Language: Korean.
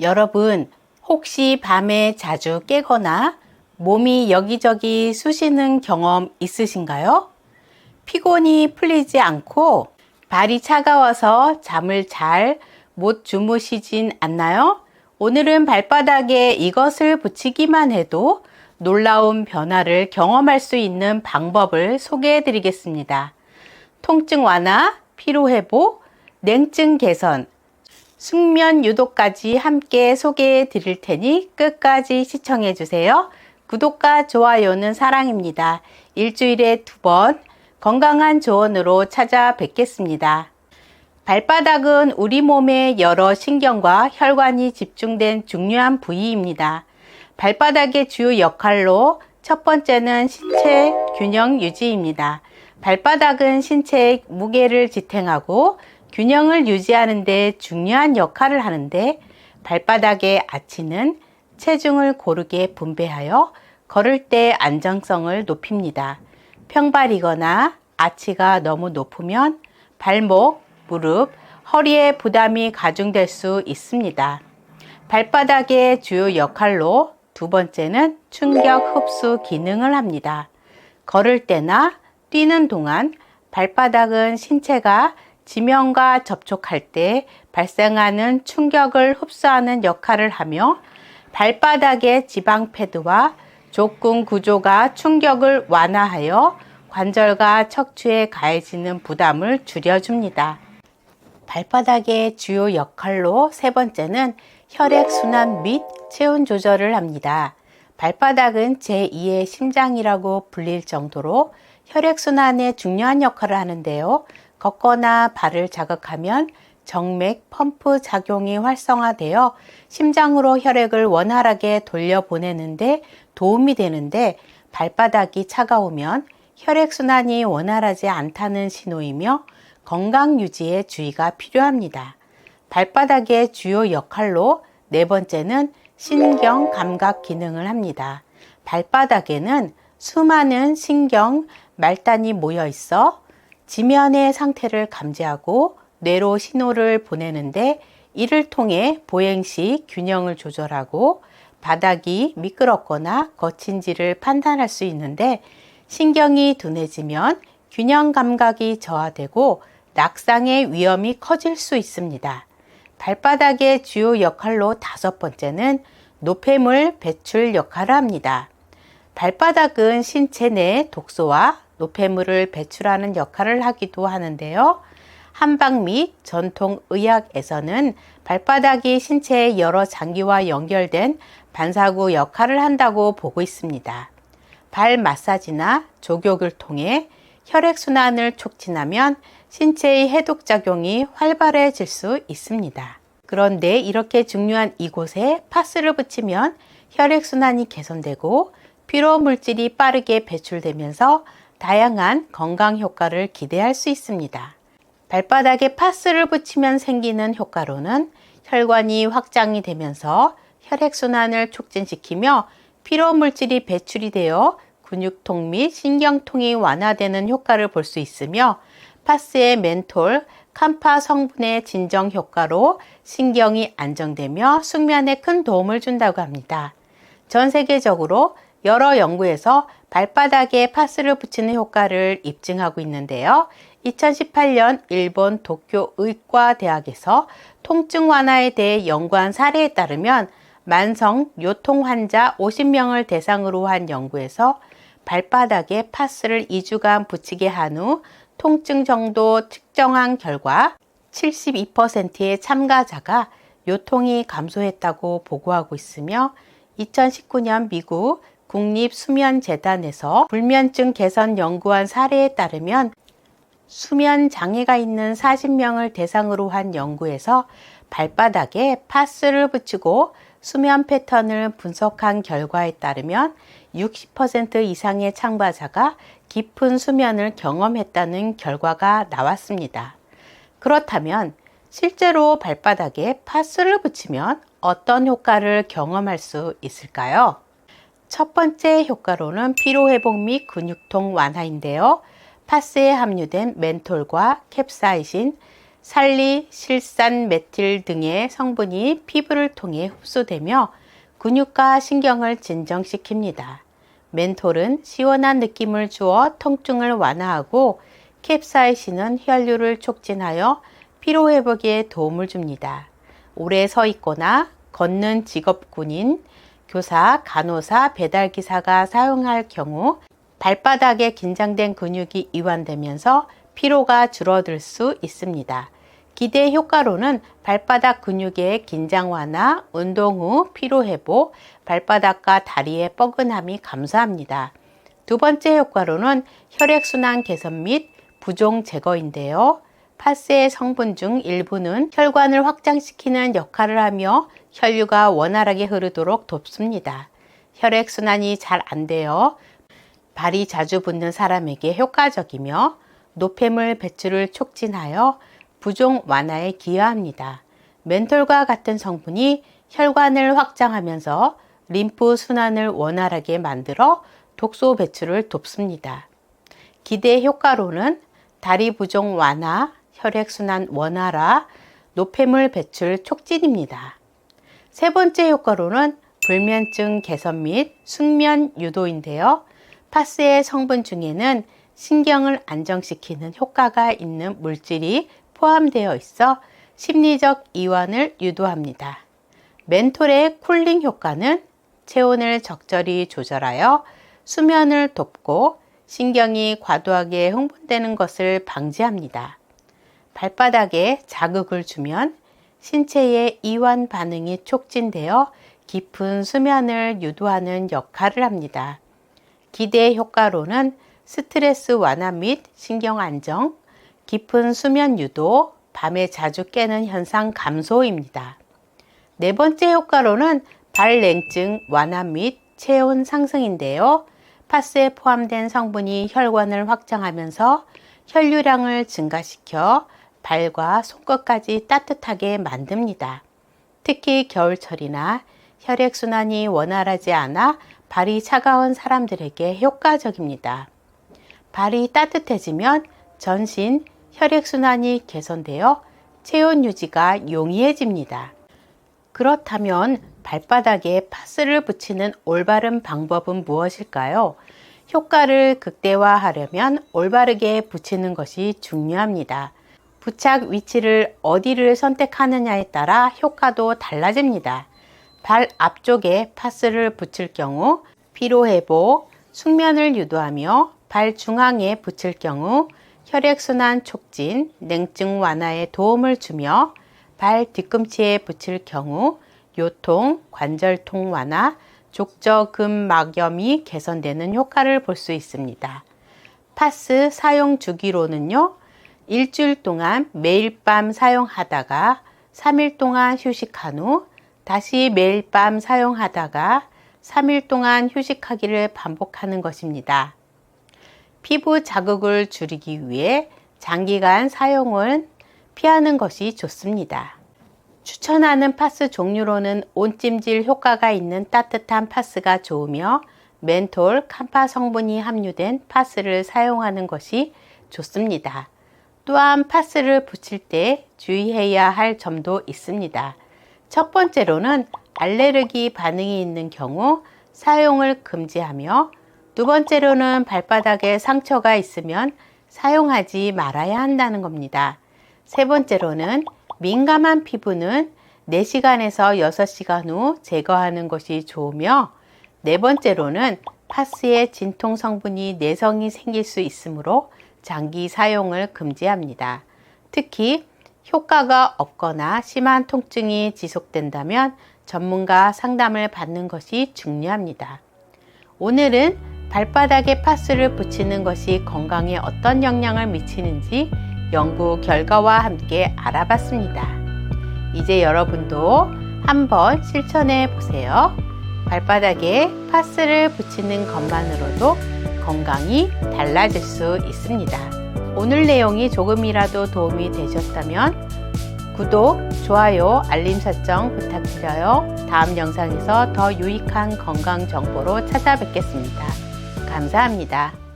여러분, 혹시 밤에 자주 깨거나 몸이 여기저기 쑤시는 경험 있으신가요? 피곤이 풀리지 않고 발이 차가워서 잠을 잘 못 주무시진 않나요? 오늘은 발바닥에 이것을 붙이기만 해도 놀라운 변화를 경험할 수 있는 방법을 소개해 드리겠습니다. 통증 완화, 피로 회복, 냉증 개선, 숙면 유도까지 함께 소개해 드릴 테니 끝까지 시청해 주세요. 구독과 좋아요는 사랑입니다. 일주일에 두 번 건강한 조언으로 찾아뵙겠습니다. 발바닥은 우리 몸의 여러 신경과 혈관이 집중된 중요한 부위입니다. 발바닥의 주요 역할로 첫 번째는 신체 균형 유지입니다. 발바닥은 신체의 무게를 지탱하고 균형을 유지하는 데 중요한 역할을 하는데 발바닥의 아치는 체중을 고르게 분배하여 걸을 때 안정성을 높입니다. 평발이거나 아치가 너무 높으면 발목, 무릎, 허리에 부담이 가중될 수 있습니다. 발바닥의 주요 역할로 두 번째는 충격 흡수 기능을 합니다. 걸을 때나 뛰는 동안 발바닥은 신체가 지면과 접촉할 때 발생하는 충격을 흡수하는 역할을 하며 발바닥의 지방 패드와 족근 구조가 충격을 완화하여 관절과 척추에 가해지는 부담을 줄여줍니다. 발바닥의 주요 역할로 세 번째는 혈액순환 및 체온 조절을 합니다. 발바닥은 제2의 심장이라고 불릴 정도로 혈액순환에 중요한 역할을 하는데요. 걷거나 발을 자극하면 정맥 펌프 작용이 활성화되어 심장으로 혈액을 원활하게 돌려보내는데 도움이 되는데 발바닥이 차가우면 혈액순환이 원활하지 않다는 신호이며 건강 유지에 주의가 필요합니다. 발바닥의 주요 역할로 네 번째는 신경 감각 기능을 합니다. 발바닥에는 수많은 신경 말단이 모여 있어 지면의 상태를 감지하고 뇌로 신호를 보내는데 이를 통해 보행 시 균형을 조절하고 바닥이 미끄럽거나 거친지를 판단할 수 있는데 신경이 둔해지면 균형 감각이 저하되고 낙상의 위험이 커질 수 있습니다. 발바닥의 주요 역할로 다섯 번째는 노폐물 배출 역할을 합니다. 발바닥은 신체 내 독소와 노폐물을 배출하는 역할을 하기도 하는데요. 한방 및 전통 의학에서는 발바닥이 신체의 여러 장기와 연결된 반사구 역할을 한다고 보고 있습니다. 발 마사지나 족욕을 통해 혈액순환을 촉진하면 신체의 해독작용이 활발해질 수 있습니다. 그런데 이렇게 중요한 이곳에 파스를 붙이면 혈액순환이 개선되고 피로 물질이 빠르게 배출되면서 다양한 건강 효과를 기대할 수 있습니다. 발바닥에 파스를 붙이면 생기는 효과로는 혈관이 확장이 되면서 혈액순환을 촉진시키며 피로 물질이 배출이 되어 근육통 및 신경통이 완화되는 효과를 볼 수 있으며 파스의 멘톨, 캄파 성분의 진정 효과로 신경이 안정되며 숙면에 큰 도움을 준다고 합니다. 전 세계적으로 여러 연구에서 발바닥에 파스를 붙이는 효과를 입증하고 있는데요. 2018년 일본 도쿄 의과대학에서 통증 완화에 대해 연구한 사례에 따르면 만성 요통 환자 50명을 대상으로 한 연구에서 발바닥에 파스를 2주간 붙이게 한 후 통증 정도 측정한 결과 72%의 참가자가 요통이 감소했다고 보고하고 있으며 2019년 미국 국립수면재단에서 불면증 개선 연구한 사례에 따르면 수면 장애가 있는 40명을 대상으로 한 연구에서 발바닥에 파스를 붙이고 수면 패턴을 분석한 결과에 따르면 60% 이상의 참가자가 깊은 수면을 경험했다는 결과가 나왔습니다. 그렇다면 실제로 발바닥에 파스를 붙이면 어떤 효과를 경험할 수 있을까요? 첫 번째 효과로는 피로회복 및 근육통 완화인데요. 파스에 함유된 멘톨과 캡사이신, 살리, 실산, 메틸 등의 성분이 피부를 통해 흡수되며 근육과 신경을 진정시킵니다. 멘톨은 시원한 느낌을 주어 통증을 완화하고 캡사이신은 혈류를 촉진하여 피로 회복에 도움을 줍니다. 오래 서 있거나 걷는 직업군인, 교사, 간호사, 배달기사가 사용할 경우 발바닥에 긴장된 근육이 이완되면서 피로가 줄어들 수 있습니다. 기대 효과로는 발바닥 근육의 긴장 완화, 운동 후 피로 회복, 발바닥과 다리의 뻐근함이 감소합니다. 두 번째 효과로는 혈액순환 개선 및 부종 제거인데요. 파스의 성분 중 일부는 혈관을 확장시키는 역할을 하며 혈류가 원활하게 흐르도록 돕습니다. 혈액순환이 잘 안 되어 발이 자주 붓는 사람에게 효과적이며 노폐물 배출을 촉진하여 부종 완화에 기여합니다. 멘톨과 같은 성분이 혈관을 확장하면서 림프 순환을 원활하게 만들어 독소 배출을 돕습니다. 기대 효과로는 다리 부종 완화, 혈액순환 원활화, 노폐물 배출 촉진입니다. 세 번째 효과로는 불면증 개선 및 숙면 유도인데요. 파스의 성분 중에는 신경을 안정시키는 효과가 있는 물질이 포함되어 있어 심리적 이완을 유도합니다. 멘톨의 쿨링 효과는 체온을 적절히 조절하여 수면을 돕고 신경이 과도하게 흥분되는 것을 방지합니다. 발바닥에 자극을 주면 신체의 이완 반응이 촉진되어 깊은 수면을 유도하는 역할을 합니다. 기대 효과로는 스트레스 완화 및 신경 안정, 깊은 수면 유도, 밤에 자주 깨는 현상 감소입니다. 네 번째 효과로는 발냉증 완화 및 체온 상승인데요. 파스에 포함된 성분이 혈관을 확장하면서 혈류량을 증가시켜 발과 손끝까지 따뜻하게 만듭니다. 특히 겨울철이나 혈액순환이 원활하지 않아 발이 차가운 사람들에게 효과적입니다. 발이 따뜻해지면 전신 혈액순환이 개선되어 체온 유지가 용이해집니다. 그렇다면 발바닥에 파스를 붙이는 올바른 방법은 무엇일까요? 효과를 극대화하려면 올바르게 붙이는 것이 중요합니다. 부착 위치를 어디를 선택하느냐에 따라 효과도 달라집니다. 발 앞쪽에 파스를 붙일 경우 피로회복, 숙면을 유도하며 발 중앙에 붙일 경우 혈액순환 촉진, 냉증 완화에 도움을 주며 발 뒤꿈치에 붙일 경우 요통, 관절통 완화, 족저근막염이 개선되는 효과를 볼 수 있습니다. 파스 사용 주기로는요, 일주일 동안 매일 밤 사용하다가 3일 동안 휴식한 후 다시 매일 밤 사용하다가 3일 동안 휴식하기를 반복하는 것입니다. 피부 자극을 줄이기 위해 장기간 사용을 피하는 것이 좋습니다. 추천하는 파스 종류로는 온찜질 효과가 있는 따뜻한 파스가 좋으며 멘톨, 캄파 성분이 함유된 파스를 사용하는 것이 좋습니다. 또한 파스를 붙일 때 주의해야 할 점도 있습니다. 첫 번째로는 알레르기 반응이 있는 경우 사용을 금지하며 두 번째로는 발바닥에 상처가 있으면 사용하지 말아야 한다는 겁니다. 세 번째로는 민감한 피부는 4시간에서 6시간 후 제거하는 것이 좋으며 네 번째로는 파스의 진통 성분이 내성이 생길 수 있으므로 장기 사용을 금지합니다. 특히 효과가 없거나 심한 통증이 지속된다면 전문가 상담을 받는 것이 중요합니다. 오늘은 발바닥에 파스를 붙이는 것이 건강에 어떤 영향을 미치는지 연구 결과와 함께 알아봤습니다. 이제 여러분도 한번 실천해 보세요. 발바닥에 파스를 붙이는 것만으로도 건강이 달라질 수 있습니다. 오늘 내용이 조금이라도 도움이 되셨다면 구독, 좋아요, 알림 설정 부탁드려요. 다음 영상에서 더 유익한 건강 정보로 찾아뵙겠습니다. 감사합니다.